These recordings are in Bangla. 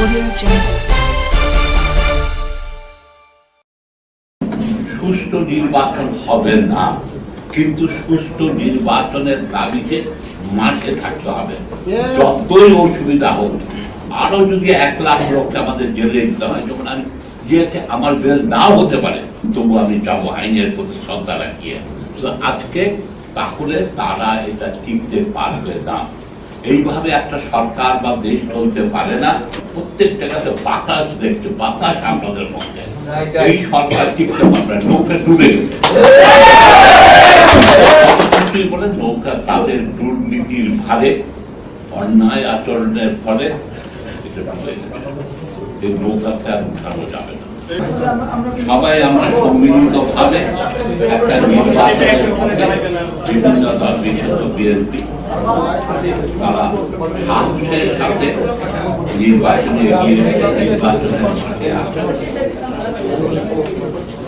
Audio Jungle. সুষ্ঠু নির্বাচন হবে না কিন্তু সুষ্ঠু নির্বাচনের দাবিতে মাঠে থাকতে হবে। যতই অসুবিধা হোক আরও যদি এক লাখ লোককে আমাদের জেলে দিতে হয় যখন আমি আমার জেল নাও হতে পারে তবু আমি যাব আইনের প্রতি শ্রদ্ধা রাখিয়ে। আজকে তাহলে তারা এটা টিকতে পারবে না। এইভাবে একটা সরকার বা দেশ চলতে পারে না। প্রত্যেক জায়গাতে বাতাস দেখতে, বাতাস আপনাদের মধ্যে। এই সরকার টিকতে পারবে নৌকা ডুবে বলে নৌকা তাদের দুর্নীতির ভারে, অন্যায় আচরণের ফলে। এই নৌকাতে আর উঠানো যাবে সবাই আমরা একটা বিভিন্ন দল বিএনপি, তারা সাহসের সাথে নির্বাচনে এগিয়ে নির্বাচনের মাঠে আসে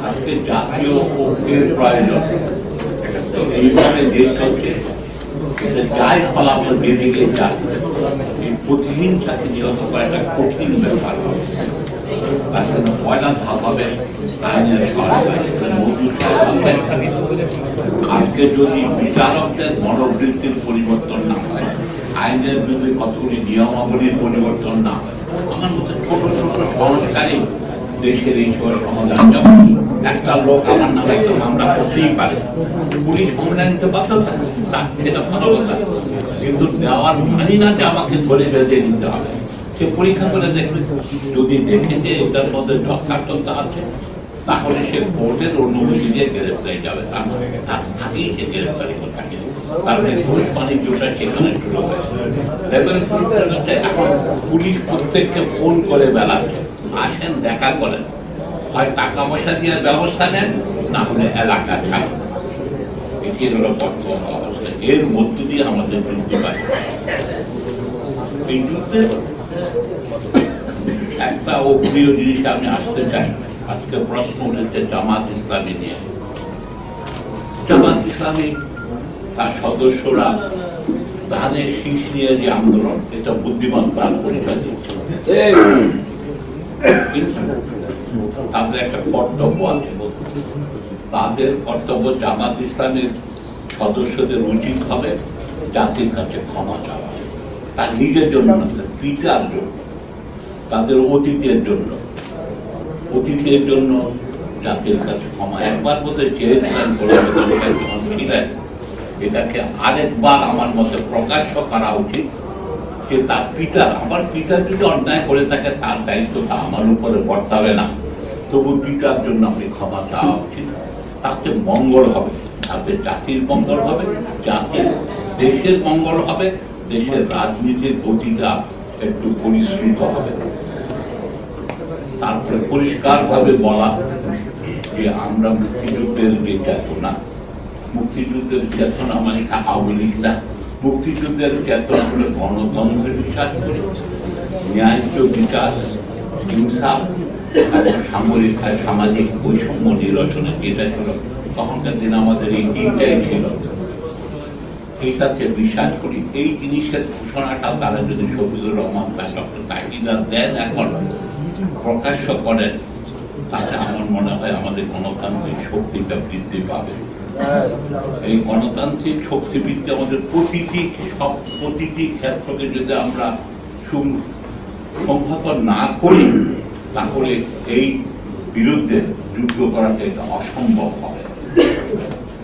আজকে জাতীয় ঐক্যের প্রয়োজন। এইভাবে যাই ফলাফল যেদিকে যাচ্ছে, এই প্রতিহিংসাকে নিরত করা একটা কঠিন ব্যাপার। আজকে পয়লা ধাপ হবে আইনের সরকার মজুর সরকার। আজকে যদি বিচারকদের মনোবৃত্তির পরিবর্তন না হয় আইনের যদি কতগুলি নিয়মাবলীর পরিবর্তন না দেশের এই সমাধান একটা লোক আমার নামে একটা মামলা করতেই পারে পুলিশ মামলা নিতে বাধ্য থাকে সেটা ভালো কথা কিন্তু নেওয়ার মানি না যে আমাকে ধরে বেঁধে দিতে হবে সে পরীক্ষা করে দেখবে যদি দেখে যে এটার মধ্যে যথার্থতা আছে, তাহলে সে কোর্টের অনুমতি দিয়ে গ্রেফতারি যাবে। তার আগেই সে গ্রেফতারি থাকে। মানে ঘুষ বাণিজ্যটা সেখানে শুরু হয়েছে পুলিশ প্রত্যেককে ফোন করে বেড়াচ্ছে। আসেন, দেখা করেন। হয় টাকা পয়সা দিয়ে ব্যবস্থা নেন, না হলে এলাকা ছাড়েন। এটি হলো বর্তমান অবস্থা। এর মধ্য দিয়ে আমাদের যুদ্ধ পাই এই যুদ্ধের একটা অপ্রিয় জিনিস আমি আসতে চাই। আজকে প্রশ্ন উঠেছে জামাত ইসলামী নিয়ে। জামাত ইসলামী, তার সদস্যরা ধানের নিয়ে যে আন্দোলন, এটা বুদ্ধিমান তার পরিচয় তাদের একটা কর্তব্য আছে তাদের কর্তব্য জামাত ইসলামের সদস্যদের উচিত হবে, জাতির কাছে ক্ষমা চাওয়া। তার নিজের জন্য না তার পিতার জন্য, তাদের অতীতের জন্য। অতীতের জন্য জাতির কাছে ক্ষমা। একবার বোধহয় চেয়েছিলেন যখন ছিলেন এটাকে আরেকবার আমার মতে প্রকাশ্য করা উচিত, যে তার পিতার, আমার পিতা যদি অন্যায় করে থাকে, তার দায়িত্বটা আমার উপরে বর্তাবে না। তবু পিতার জন্য আপনি ক্ষমা চাওয়া উচিত। তাতে মঙ্গল হবে। তাতে জাতির মঙ্গল হবে, জাতির দেশের মঙ্গল হবে। দেশের রাজনীতির গতিটা একটু পরিশ্রুত হবে। তারপরে পরিষ্কার ভাবে বলা যে আমরা মুক্তিযুদ্ধের যে চেতনা মুক্তিযুদ্ধের চেতনা মানে আওয়ামী লীগ না। মুক্তিযুদ্ধের চেতনা হলো গণতন্ত্রের বিশ্বাস করি। ন্যায্য বিচার, হিংসা সামরিক আর সামাজিক বৈষম্য নিরসনে এটা ছিল তখনকার দিনে আমাদের এই তিনটাই ছিল। এইটাতে বিশ্বাস করি। এই জিনিসের ঘোষণাটা তারা যদি শফিকুর রহমান তার ডক্টর তাহিদা দেন এখন। প্রকাশ্য করেন তাতে আমার মনে হয় আমাদের গণতান্ত্রিক শক্তিটা বৃদ্ধি পাবে। এই গণতান্ত্রিক শক্তি বৃদ্ধি আমাদের প্রতিটি সব প্রতিটি ক্ষেত্রকে যদি আমরা সংহত না করি, তাহলে এই বিরুদ্ধে যুদ্ধ করাটা এটা অসম্ভব হবে।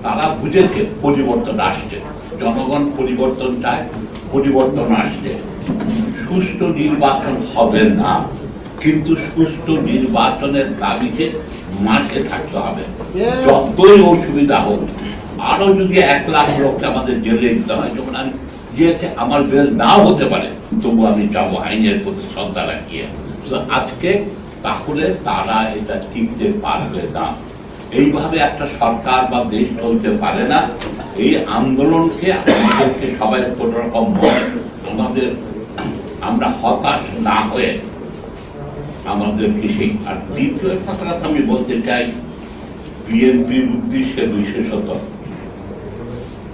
তারা বুঝেছে পরিবর্তন আসছে। জনগণ পরিবর্তন চায় পরিবর্তন আসছে। সুষ্ঠু নির্বাচন হবে না কিন্তু সুষ্ঠু নির্বাচনের দাবিতে মাঠে থাকতে হবে। যতই অসুবিধা হোক আরও যদি এক লাখ লোককে আমাদের জেলে দিতে হয় যখন আমি যেতে আমার জেল নাও হতে পারে তবু আমি যাব আইনের প্রতি শ্রদ্ধা রাখিয়ে। আজকে তাহলে তারা এটা টিকতে পারবে না। এইভাবে একটা সরকার বা দেশ চলতে পারে না। এই আন্দোলনকে আমাদেরকে সবাই কোন রকম আমাদের, আমরা হতাশ না হয়ে আমাদেরকে সেই আর দ্বিতীয় একটা কথা আমি বলতে চাই বিএনপির উদ্দেশ্যে বিশেষত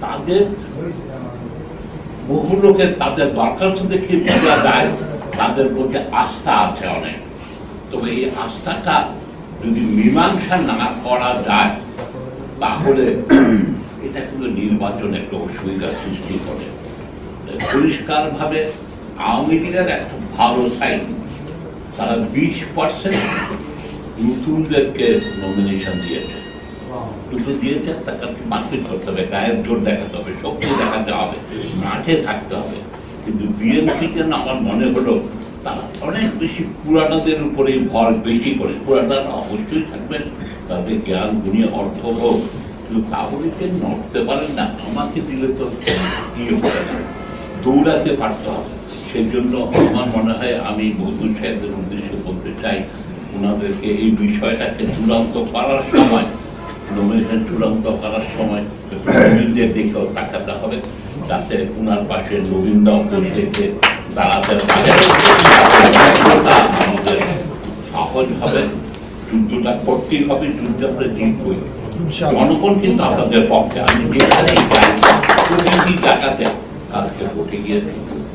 তাদের বহু লোকের তাদের দরখাস্ত দেখিয়ে দেওয়া যায়, তাদের প্রতি আস্থা আছে অনেক। তবে এই আস্থাটা যদি মীমাংসা না করা যায় তাহলে এটা কিন্তু নির্বাচন একটা অসুবিধা সৃষ্টি করে। পরিষ্কার ভাবে আওয়ামী লীগের একটা ভালো সাইন তারা বিশ পার্সেন্ট নতুনদেরকে নমিনেশন দিয়েছে। কিন্তু দিয়েছে তাকে মারপিট করতে হবে গায়ের জোর দেখাতে হবে শক্তি দেখাতে হবে মাঠে থাকতে হবে। কিন্তু বিএনপিকে আমার মনে হলো তারা অনেক বেশি পুরানাদের উপরে ভর বেশি করে। পুরানারা অবশ্যই থাকবেন তাদের জ্ঞান, গুণী, অর্থ হোক। কিন্তু তাহলে নড়তে পারেন না, আমাকে দিলে তো কি হবে? না দৌড়াতে পারতে হবে। সেই জন্য আমার মনে হয় আমি বৌদ্ধ সাহেবদের উদ্দেশ্যে বলতে চাই, ওনাদেরকে এই বিষয়টাকে চূড়ান্ত করার সময় নমিনেশন চূড়ান্ত করার সময় নবীনদের দিকেও তাকাতে হবে, যাতে ওনার পাশে নবীন দপ্তর থেকে দাঁড়াতে পারে। তা আমাদের সহজ হবে যুদ্ধটা করতেই হবে যুদ্ধ আমরা জিতবই জনগণ কিন্তু আপনাদের পক্ষে আমি যেখানেই যাই প্রতিটি জায়গাতে কালকে ভোটে গিয়ে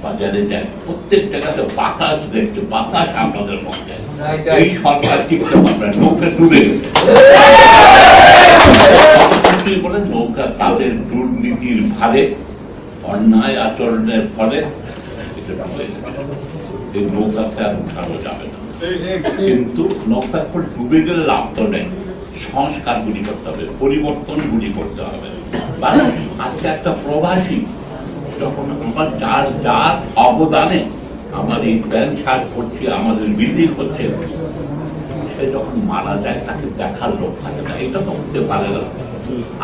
বাজারে যায় প্রত্যেক জায়গাতে বাতাস দেখছে বাতাস আপনাদের পক্ষে এই সরকার টিকতে পারবে না, নৌকা ডুবে গেছে। কিছুই নৌকা তাদের দুর্নীতির ভারে অন্যায় আচরণের ফলে এই নৌকাতে আর উঠানো যাবে না। কিন্তু নৌকা করে ডুবে গেলে লাভ তো নেই। সংস্কারগুলি করতে হবে পরিবর্তনগুলি করতে হবে। আজকে একটা প্রবাসী যখন আমার যার যার অবদানে আমার এই ব্যাংক ছাড় করছে আমাদের বিল্ডিং হচ্ছে সে যখন মারা যায় তাকে দেখার লোক থাকে না। এটা তো হতে পারে না।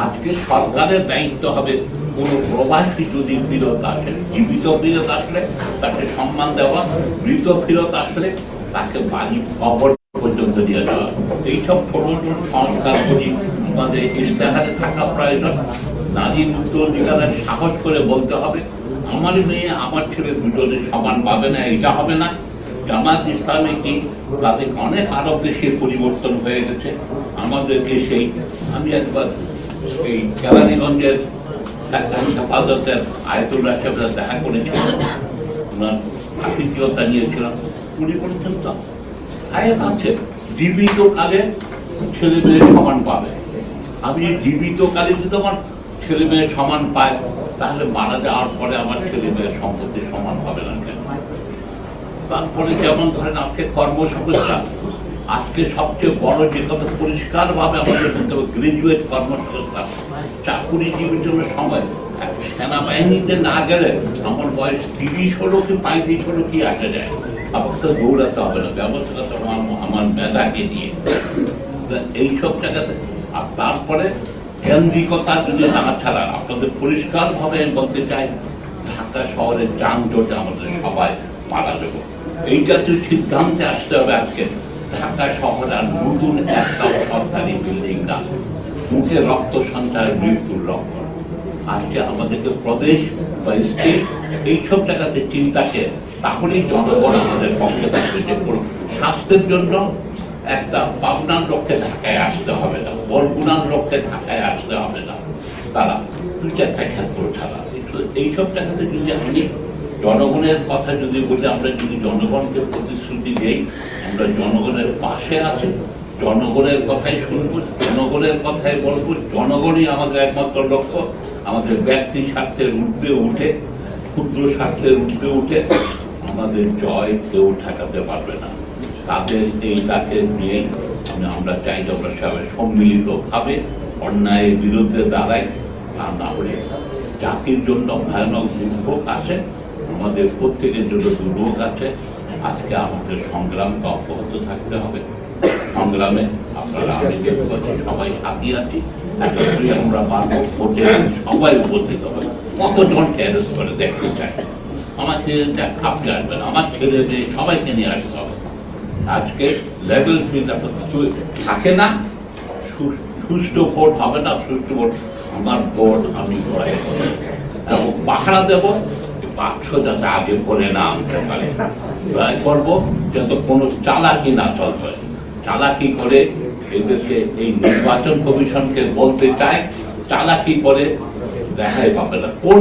আজকে সরকারের দায়িত্ব হবে কোন প্রবাসী যদি ফিরত আসে, জীবিত ফিরত আসলে তাকে সম্মান দেওয়া, মৃত ফিরত আসলে তাকে বাড়ি কবর পর্যন্ত দিয়ে দেওয়া এইসব ছোট ছোট সংস্কারগুলি আমাদের ইশতেহারে থাকা প্রয়োজন, নারী মুক্ত অধিকারের সাহস করে বলতে হবে, আমার মেয়ে, আমার ছেলে দুজনে সমান পাবে না, এটা হবে না। জামাত ইসলামে কি? তাদের অনেক আরব দেশের পরিবর্তন হয়ে গেছে। আমাদেরকে সেই, আমি একবার এই কেরানীগঞ্জের দেখা করেছিলাম ওনার আতিথ্যতা নিয়েছিলাম আয়াত আছে, জীবিত কালে ছেলে মেয়ে সমান পাবে। আমি জীবিত কালে যদি আমার ছেলে মেয়ে সমান পায়, তাহলে মারা যাওয়ার পরে আমার ছেলে মেয়ের সম্পত্তি সমান হবে না তারপরে যেমন ধরেন, আজকে কর্মসংস্থান। আজকে সবচেয়ে বড় যে কথা পরিষ্কার ভাবে আমাদের বলতে হবে গ্রাজুয়েট কর্মসংস্থান চাকুরিজীবীর জন্য সময় সেনাবাহিনীতে না গেলে আমার বয়স তিরিশ হলো কি পঁয়ত্রিশ হলো কি আসা যায়। আমাকে তো দৌড়াতে হবে না, ব্যবস্থা হবে আমার- মেধাকে নিয়ে। তা এইসব জায়গাতে, আর তারপরে কেন্দ্রিকতা যদি না ছাড়া আপনাদের পরিষ্কার ভাবে বলতে চাই, ঢাকা শহরের যানজটে আমাদের সবাই মারা যাব। এই তো সিদ্ধান্তে আসতে হবে আজকে। ঢাকা শহর আর নতুন একটাও সরকারি বিল্ডিং না মুখে রক্ত সঞ্চার মৃত্যুর লক্ষণ। আজকে আমাদেরকে প্রদেশ বা স্টেট এইসব জায়গাতে চিন্তাকে তাহলেই জনগণ আমাদের পক্ষে থাকবে যে কোনো স্বাস্থ্যের জন্য একটা পাবনার লোককে ঢাকায় আসতে হবে না, বরগুনার লোককে ঢাকায় আসতে হবে না। তারা দু চারটা ক্ষেত্র ছাড়া। একটু- এইসব জায়গাতে যদি আমি জনগণের কথা যদি বলি, আমরা যদি জনগণকে প্রতিশ্রুতি দেই, আমরা জনগণের পাশে আছি, জনগণের কথাই শুনব, জনগণের কথাই বলব, জনগণই আমাদের একমাত্র লক্ষ্য, আমাদের ব্যক্তি স্বার্থের ঊর্ধ্বে উঠে, ক্ষুদ্র স্বার্থের ঊর্ধ্বে উঠে, আমাদের জয় কেউ ঠেকাতে পারবে না। তাদের এই তাকে নিয়ে আমি- আমরা চাই যে আমরা সবাই সম্মিলিত ভাবে অন্যায়ের বিরুদ্ধে দাঁড়াই, তা না হলে জাতির জন্য ভয়ানক দুর্ভোগ আসে। আমাদের প্রত্যেকের জন্য দুর্ভোগ আছে। আজকে আমাদের সংগ্রামকে অব্যাহত থাকতে হবে। সংগ্রামে আপনারা আমি দেখতে পাচ্ছি সবাই সাথী আছি। আমরা পারব ভোটে সবাই উপস্থিত হবে। কতজনকে অ্যারেস্ট করে দেখতে চাই? আমাকে আপনি আসবেন আমার ছেলে মেয়ে সবাইকে নিয়ে আসতে হবে। আজকে লেভেল ফিল্ড থাকে না। সুষ্ঠু ভোট হবে না, সুষ্ঠু ভোট। আমার ভোট আমি করব এবং পাহারা দেব। যাতে আগে না আনতে পারে করব কোনো চালাকি না চলবে চালাকি করে এদেরকে এই নির্বাচন কমিশনকে বলতে চায় চালাকি করে পাবে না কোন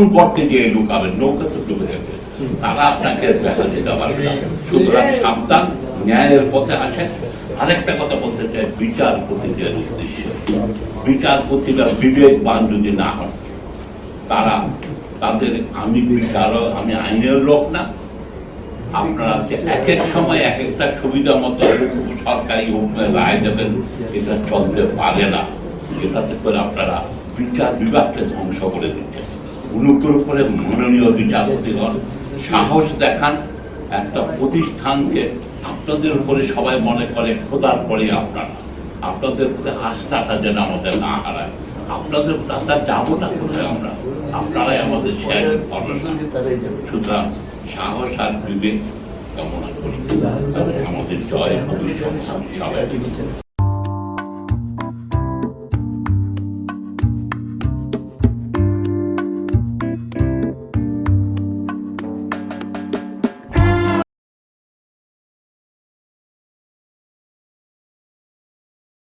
গিয়ে নৌকা তো ডুবে যাবে তারা আপনাকে দেখা দিতে পারবে না সুতরাং সাবধান ন্যায়ের পথে আসেন আরেকটা কথা বলতে চাই বিচারপতিদের উদ্দেশ্যে বিচারপতিরা বিবেকবান যদি না হন তারা তাদের আমি কারও, আমি আইনের লোক না। আপনারা এক এক সময় এক একটা সুবিধা মতো সরকারি হুকুমে রায় দেবেন, এটা চলতে পারে না। এটাতে করে আপনারা বিচার বিভাগকে ধ্বংস করে দিচ্ছেন অনুগ্রহ করে মাননীয় বিচারপতিগণ, সাহস দেখান, একটা প্রতিষ্ঠানকে আপনাদের উপরে সবাই মনে করে, খোদার পরে আপনারা। আপনাদের প্রতি আস্থাটা যেন আমাদের না হারায়। আপনাদের রাস্তায় যাব না, কোথায় আমরা? আপনারাই আমাদের সুতরাং সাহস আর বিবেক কামনা করি। আমাদের জয় হবে, সবাই।